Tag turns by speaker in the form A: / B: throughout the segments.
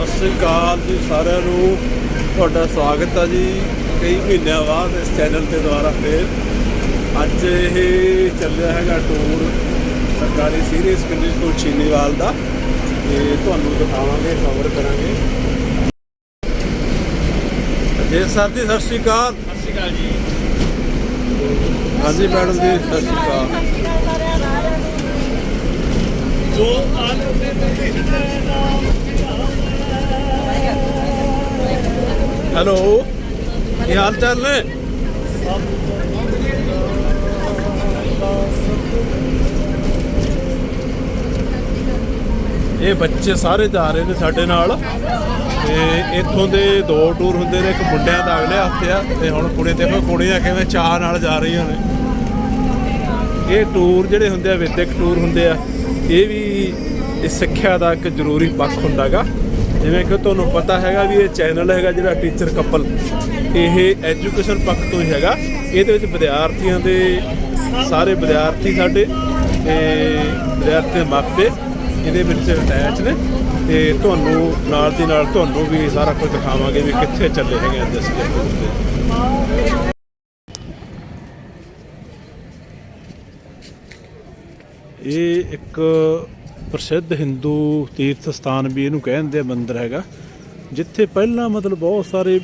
A: ਸਤਿ ਸ੍ਰੀ ਅਕਾਲ ਜੀ ਸਾਰਿਆਂ ਨੂੰ। ਤੁਹਾਡਾ ਸਵਾਗਤ ਹੈ ਜੀ। ਕਈ ਮਹੀਨਿਆਂ ਬਾਅਦ ਇਸ ਚੈਨਲ ਤੇ ਦੁਬਾਰਾ ਫੇਰ। ਅੱਜ ਇਹ ਚੱਲਿਆ ਹੈਗਾ ਟੂਰ ਸਰਕਾਰੀ ਸੀਰੀਅਸ ਸੈਕੰਡਰੀ ਸਕੂਲ ਛੀਨੀਵਾਲ ਦਾ। ਤੇ ਤੁਹਾਨੂੰ ਦਿਖਾਵਾਂਗੇ ਕਵਰ ਕਰਾਂਗੇ। ਜੇ ਸਰ ਜੀ ਸਤਿ ਸ੍ਰੀ ਅਕਾਲ।
B: ਸਤਿ ਸ਼੍ਰੀ ਅਕਾਲ ਜੀ।
A: ਹਾਂਜੀ ਮੈਡਮ ਜੀ ਸਤਿ ਸ੍ਰੀ ਅਕਾਲ।
B: ਜੋ ਆਨੰਦ ਦੇ ਨਾਮ
A: ਹੈਲੋ, ਕੀ ਹਾਲ ਚਾਲ ਨੇ? ਇਹ ਬੱਚੇ ਸਾਰੇ ਜਾ ਰਹੇ ਨੇ ਸਾਡੇ ਨਾਲ। ਤੇ ਇੱਥੋਂ ਦੇ ਦੋ ਟੂਰ ਹੁੰਦੇ ਨੇ, ਇੱਕ ਮੁੰਡਿਆਂ ਦਾ ਅਗਲੇ ਹਫ਼ਤੇ ਆ, ਤੇ ਹੁਣ ਕੁੜੀ ਦੇਖੋ, ਕੁੜੀਆਂ ਕਿਵੇਂ ਚਾਹ ਨਾਲ ਜਾ ਰਹੀਆਂ ਨੇ। ਇਹ ਟੂਰ ਜਿਹੜੇ ਹੁੰਦੇ ਆ, ਵਿਦਿਅਕ ਟੂਰ ਹੁੰਦੇ ਆ, ਇਹ ਵੀ ਇਹ ਸਿੱਖਿਆ ਦਾ ਇੱਕ ਜ਼ਰੂਰੀ ਪੱਖ ਹੁੰਦਾਗਾ। ਜਿਵੇਂ ਕਿ ਤੁਹਾਨੂੰ ਪਤਾ ਹੈਗਾ ਵੀ ਇਹ ਚੈਨਲ ਹੈਗਾ ਜਿਹੜਾ ਟੀਚਰ ਕਪਲ। ਇਹ ਐਜੂਕੇਸ਼ਨ ਪੱਖ ਤੋਂ ਹੀ ਹੈਗਾ। ਇਹਦੇ ਵਿੱਚ ਵਿਦਿਆਰਥੀਆਂ ਦੇ ਸਾਰੇ ਵਿਦਿਆਰਥੀ ਸਾਡੇ ਤੇ ਵਿਦਿਆਰਥੀ ਮਾਪੇ ਇਹਦੇ ਵਿੱਚ ਅਟੈਚ ਨੇ। ਤੇ ਤੁਹਾਨੂੰ ਨਾਲ ਦੀ ਨਾਲ ਤੁਹਾਨੂੰ ਵੀ ਸਾਰਾ ਕੁਝ ਦਿਖਾਵਾਂਗੇ ਵੀ ਕਿੱਥੇ ਚੱਲੇ ਹੈਗੇ ਅੱਜ ਅਸੀਂ ਇਹ ਇੱਕ ਪ੍ਰਸਿੱਧ ਹਿੰਦੂ ਤੀਰਥ ਸਥਾਨ ਵੀ ਇਹਨੂੰ ਕਹਿੰਦੇ ਆ ਮੰਦਿਰ ਹੈਗਾ, ਜਿੱਥੇ ਪਹਿਲਾਂ ਮਤਲਬ ਬਹੁਤ ਸਾਰੇ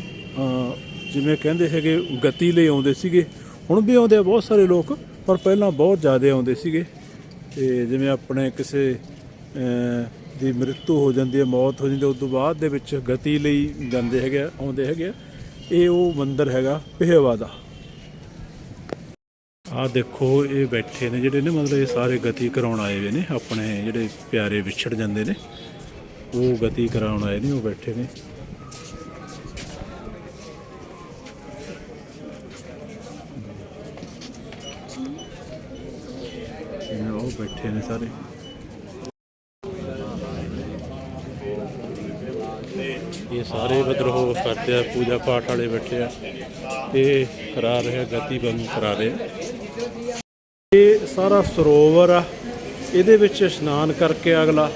A: ਜਿਵੇਂ ਕਹਿੰਦੇ ਹੈਗੇ, ਗਤੀ ਲਈ ਆਉਂਦੇ ਸੀਗੇ, ਹੁਣ ਵੀ ਆਉਂਦੇ ਆ ਬਹੁਤ ਸਾਰੇ ਲੋਕ, ਪਰ ਪਹਿਲਾਂ ਬਹੁਤ ਜ਼ਿਆਦਾ ਆਉਂਦੇ ਸੀਗੇ ਤੇ ਜਿਵੇਂ ਆਪਣੇ ਕਿਸੇ ਦੀ ਮ੍ਰਿਤੂ ਹੋ ਜਾਂਦੀ ਹੈ, ਮੌਤ ਹੋ ਜਾਂਦੀ ਹੈ ਉਸ ਤੋਂ ਬਾਅਦ ਦੇ ਵਿੱਚ ਗਤੀ ਲਈ ਜਾਂਦੇ ਹੈਗੇ ਆਉਂਦੇ ਹੈਗੇ ਆ। ਇਹ ਉਹ ਮੰਦਿਰ ਹੈਗਾ, ਪਿਹਵਾ ਦਾ ਆ ਦੇਖੋ, ਇਹ ਬੈਠੇ ਨੇ ਜਿਹੜੇ ਨੇ, ਮਤਲਬ ਇਹ ਸਾਰੇ ਗਤੀ ਕਰਾਉਣ ਆਏ ਹੋਏ ਨੇ, ਆਪਣੇ ਜਿਹੜੇ ਪਿਆਰੇ ਵਿਛੜ ਜਾਂਦੇ ਨੇ, ਉਹ ਗਤੀ ਕਰਾਉਣ ਆਏ ਨੇ, ਉਹ ਬੈਠੇ ਨੇ। ਉਹ ਬੈਠੇ ਨੇ ਸਾਰੇ। ਇਹ ਸਾਰੇ ਮਤਲਬ ਕਰਦੇ ਆ, ਪੂਜਾ ਪਾਠ ਵਾਲੇ ਬੈਠੇ ਆ। ਤੇ ਕਰਾ ਰਹੇ ਆ, ਗਤੀ ਬੰਦ ਕਰਾ ਰਹੇ ਇਹ ਸਾਰਾ ਸਰੋਵਰ ਆ। ਇਹਦੇ ਵਿੱਚ ਇਸ਼ਨਾਨ ਕਰਕੇ ਅਗਲਾ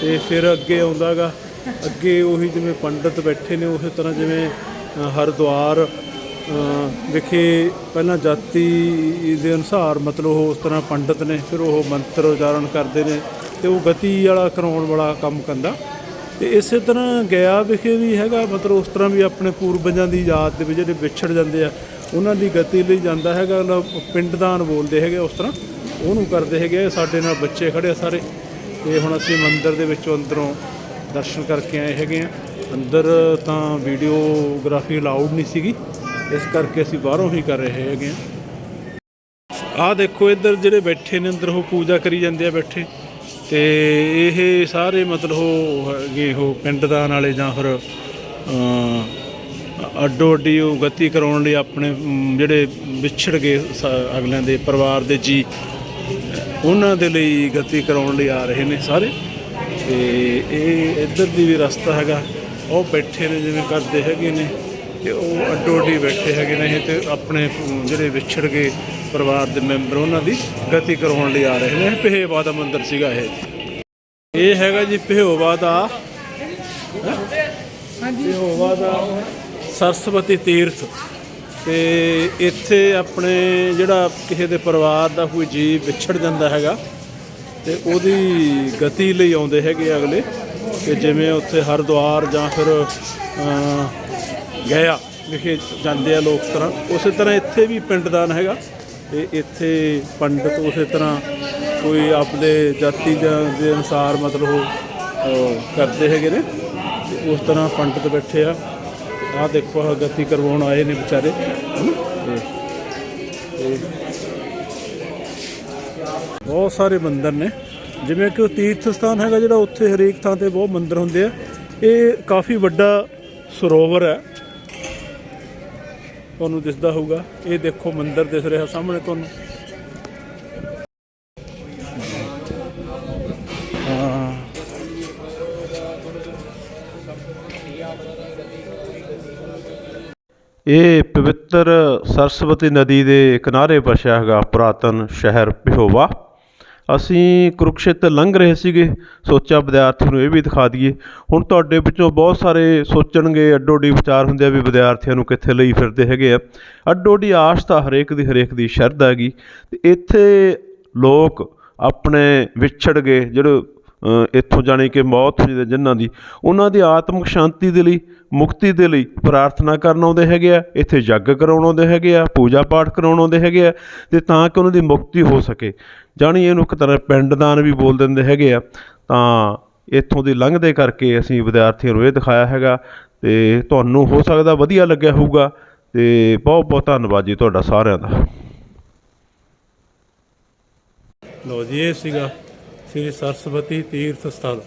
A: ਤੇ ਫਿਰ ਅੱਗੇ ਆਉਂਦਾਗਾ। ਅੱਗੇ ਉਹੀ ਜਿਵੇਂ ਪੰਡਤ ਬੈਠੇ ਨੇ ਉਸੇ ਤਰ੍ਹਾਂ ਜਿਵੇਂ ਅ, ਹਰਿਦੁਆਰ ਅ, ਵਿਖੇ ਪਹਿਲਾਂ ਜਾਤੀ ਦੇ ਅਨੁਸਾਰ ਮਤਲਬ ਉਹ ਉਸ ਤਰ੍ਹਾਂ ਪੰਡਤ ਨੇ ਫਿਰ ਉਹ ਮੰਤਰ ਉਚਾਰਨ ਕਰਦੇ ਨੇ ਤੇ ਉਹ ਗਤੀ ਵਾਲਾ ਕਰਾਉਣ ਵਾਲਾ ਕੰਮ ਕਰਦਾ। ਤੇ ਇਸੇ ਤਰ੍ਹਾਂ ਗਿਆ ਵਿਖੇ ਵੀ ਹੈਗਾ ਮਤਲਬ ਉਸ ਤਰ੍ਹਾਂ ਵੀ ਆਪਣੇ ਪੂਰਵਜਾਂ ਦੀ ਯਾਦ ਦੇ ਵਿੱਚ ਜਿਹੜੇ ਵਿਛੜ ਜਾਂਦੇ ਆ ਉਹਨਾਂ ਦੀ ਗਤੀ ਲਈ ਜਾਂਦਾ ਹੈਗਾ ਨਾ ਪਿੰਡਦਾਨ ਬੋਲਦੇ ਹੈਗੇ ਉਸ ਤਰ੍ਹਾਂ। ਉਹਨੂੰ ਕਰਦੇ ਹੈਗੇ ਸਾਡੇ ਨਾਲ ਬੱਚੇ ਖੜੇ ਸਾਰੇ। ਤੇ ਹੁਣ ਅਸੀਂ ਮੰਦਿਰ ਦੇ ਵਿੱਚੋਂ ਅੰਦਰੋਂ ਦਰਸ਼ਨ ਕਰਕੇ ਆਏ ਹੈਗੇ ਆ। ਅੰਦਰ ਤਾਂ ਵੀਡੀਓਗ੍ਰਾਫੀ ਅਲਾਉਡ ਨਹੀਂ ਸੀਗੀ। ਇਸ ਕਰਕੇ ਅਸੀਂ ਬਾਹਰੋਂ ਹੀ ਕਰ ਰਹੇ ਹੈਗੇ ਆ। ਆਹ ਦੇਖੋ, ਇੱਧਰ ਜਿਹੜੇ ਬੈਠੇ ਨੇ, ਅੰਦਰ ਉਹ ਪੂਜਾ ਕਰੀ ਜਾਂਦੇ ਆ ਬੈਠੇ। ਤੇ ਇਹ ਸਾਰੇ ਮਤਲਬ ਉਹ ਹੈਗੇ, ਉਹ ਪਿੰਡਦਾਨ ਵਾਲੇ ਜਾਂ ਫਿਰ ਅੱਡੋ ਅੱਡੀ ਉਹ ਗਤੀ ਕਰਾਉਣ ਲਈ ਆਪਣੇ ਜਿਹੜੇ ਵਿਛੜ ਗਏ ਅਗਲਿਆਂ ਦੇ ਪਰਿਵਾਰ ਦੇ ਜੀ ਉਹਨਾਂ ਦੇ ਲਈ ਗਤੀ ਕਰਾਉਣ ਲਈ ਆ ਰਹੇ ਨੇ ਸਾਰੇ। ਤੇ ਇਹ ਇੱਧਰ ਦੀ ਵੀ ਰਸਤਾ ਹੈਗਾ। ਉਹ ਬੈਠੇ ਨੇ ਜਿਵੇਂ ਕਰਦੇ ਹੈਗੇ ਨੇ ਤੇ ਉਹ ਅੱਡੋ ਅੱਡੀ ਬੈਠੇ ਹੈਗੇ ਨੇ ਤੇ ਆਪਣੇ ਜਿਹੜੇ ਵਿਛੜ ਗਏ ਪਰਿਵਾਰ ਦੇ ਮੈਂਬਰ ਉਹਨਾਂ ਦੀ ਗਤੀ ਕਰਾਉਣ ਲਈ ਆ ਰਹੇ ਨੇ। ਪਹੇਵਾ ਦਾ ਮੰਦਿਰ ਸੀਗਾ ਇਹ। ਇਹ ਹੈਗਾ ਜੀ ਪਹੇਵਾ ਦਾ ਹਾਂਜੀ। ਪਹੇਵਾ ਦਾ ਸਰਸਵਤੀ ਤੀਰਥ। ਤੇ ਇੱਥੇ ਆਪਣੇ ਜਿਹੜਾ ਕਿਸੇ ਦੇ ਪਰਿਵਾਰ ਦਾ ਕੋਈ ਜੀਵ ਵਿਛੜ ਜਾਂਦਾ ਹੈਗਾ, ਤੇ ਉਹਦੀ ਗਤੀ ਲਈ ਆਉਂਦੇ ਹੈਗੇ ਅਗਲੇ। ਕਿ ਜਿਵੇਂ ਉੱਥੇ ਹਰਿਦੁਆਰ ਜਾਂ ਫਿਰ ਗਿਆ ਗਇਆ, ਵਿਖੇ ਜਾਂਦੇ ਆ ਲੋਕ ਤਰ੍ਹਾਂ। ਉਸੇ ਤਰ੍ਹਾਂ ਇੱਥੇ ਵੀ ਪਿੰਡਦਾਨ ਹੈਗਾ। ਤੇ ਇੱਥੇ ਪੰਡਤ ਉਸੇ ਤਰ੍ਹਾਂ ਕੋਈ ਆਪਦੇ ਜਾਤੀ ਜਾਂ ਦੇ ਅਨੁਸਾਰ ਮਤਲਬ ਉਹ ਕਰਦੇ ਹੈਗੇ ਨੇ। ਤੇ ਉਸ ਤਰ੍ਹਾਂ ਪੰਡਤ ਬੈਠੇ ਆ। ਆਹ ਦੇਖੋ, ਆਹ ਗਤੀ ਕਰਵਾਉਣ ਆਏ ਨੇ ਵਿਚਾਰੇ। ਬਹੁਤ ਸਾਰੇ ਮੰਦਰ ਨੇ। ਜਿਵੇਂ ਕਿ ਉਹ ਤੀਰਥ ਸਥਾਨ ਹੈਗਾ ਜਿਹੜਾ, ਉੱਥੇ ਹਰੇਕ ਥਾਂ ਤੇ ਬਹੁਤ ਮੰਦਰ ਹੁੰਦੇ ਆ। ਇਹ ਕਾਫੀ ਵੱਡਾ ਸਰੋਵਰ ਹੈ। ਤੁਹਾਨੂੰ ਦਿਸਦਾ ਹੋਊਗਾ। ਇਹ ਦੇਖੋ ਮੰਦਰ ਦਿਸ ਰਿਹਾ ਸਾਹਮਣੇ ਤੁਹਾਨੂੰ। ਇਹ ਪਵਿੱਤਰ ਸਰਸਵਤੀ ਨਦੀ ਦੇ ਕਿਨਾਰੇ ਵਸਿਆ ਹੈਗਾ ਪੁਰਾਤਨ ਸ਼ਹਿਰ ਪਿਹੋਵਾ ਅਸੀਂ ਕੁਰੂਕਸ਼ੇਤਰ ਲੰਘ ਰਹੇ ਸੀਗੇ, ਸੋਚਿਆ ਵਿਦਿਆਰਥੀ ਨੂੰ ਇਹ ਵੀ ਦਿਖਾ ਦਈਏ। ਹੁਣ ਤੁਹਾਡੇ ਵਿੱਚੋਂ ਬਹੁਤ ਸਾਰੇ ਸੋਚਣਗੇ ਅੱਡੋ ਅੱਡੀ ਵਿਚਾਰ ਹੁੰਦੇ ਆ ਵੀ ਵਿਦਿਆਰਥੀਆਂ ਨੂੰ ਕਿੱਥੇ ਲਈ ਫਿਰਦੇ ਹੈਗੇ ਆ। ਅੱਡੋ ਅੱਡੀ ਆਸ਼ ਤਾਂ ਹਰੇਕ ਦੀ ਹਰੇਕ ਦੀ ਸ਼ਰਧਾ ਹੈਗੀ। ਤੇ ਇੱਥੇ ਲੋਕ ਆਪਣੇ ਵਿਛੜ ਗਏ, ਜਿਹੜੇ ਇੱਥੋਂ ਜਾਣੀ ਕਿ ਮੌਤ ਹੋਈ ਹੈ ਜਿਨ੍ਹਾਂ ਦੀ, ਉਹਨਾਂ ਦੀ ਆਤਮਿਕ ਸ਼ਾਂਤੀ ਦੇ ਲਈ ਮੁਕਤੀ ਦੇ ਲਈ ਪ੍ਰਾਰਥਨਾ ਕਰਨ ਆਉਂਦੇ ਹੈਗੇ ਆ, ਇੱਥੇ ਯੱਗ ਕਰਾਉਣ ਆਉਂਦੇ ਹੈਗੇ ਆ, ਪੂਜਾ ਪਾਠ ਕਰਾਉਣ ਆਉਂਦੇ ਹੈਗੇ ਆ, ਤੇ ਤਾਂ ਕਿ ਉਹਨਾਂ ਦੀ ਮੁਕਤੀ ਹੋ ਸਕੇ। ਜਾਣੀ ਇਹਨੂੰ ਇੱਕ ਤਰ੍ਹਾਂ ਪਿੰਡਦਾਨ ਵੀ ਬੋਲ ਦਿੰਦੇ ਹੈਗੇ ਆ। ਤਾਂ ਇੱਥੋਂ ਦੀ ਲੰਘਦੇ ਕਰਕੇ ਅਸੀਂ ਵਿਦਿਆਰਥੀਆਂ ਨੂੰ ਇਹ ਦਿਖਾਇਆ ਹੈਗਾ, ਤੇ ਤੁਹਾਨੂੰ ਹੋ ਸਕਦਾ ਵਧੀਆ ਲੱਗਿਆ ਹੋਊਗਾ, ਤੇ ਬਹੁਤ ਬਹੁਤ ਧੰਨਵਾਦ ਜੀ ਤੁਹਾਡਾ ਸਾਰਿਆਂ ਦਾ। ਲੋ ਜੀ, ਇਹ ਸੀਗਾ ਸ੍ਰੀ ਸਰਸਵਤੀ ਤੀਰਥ ਸਥਾਨ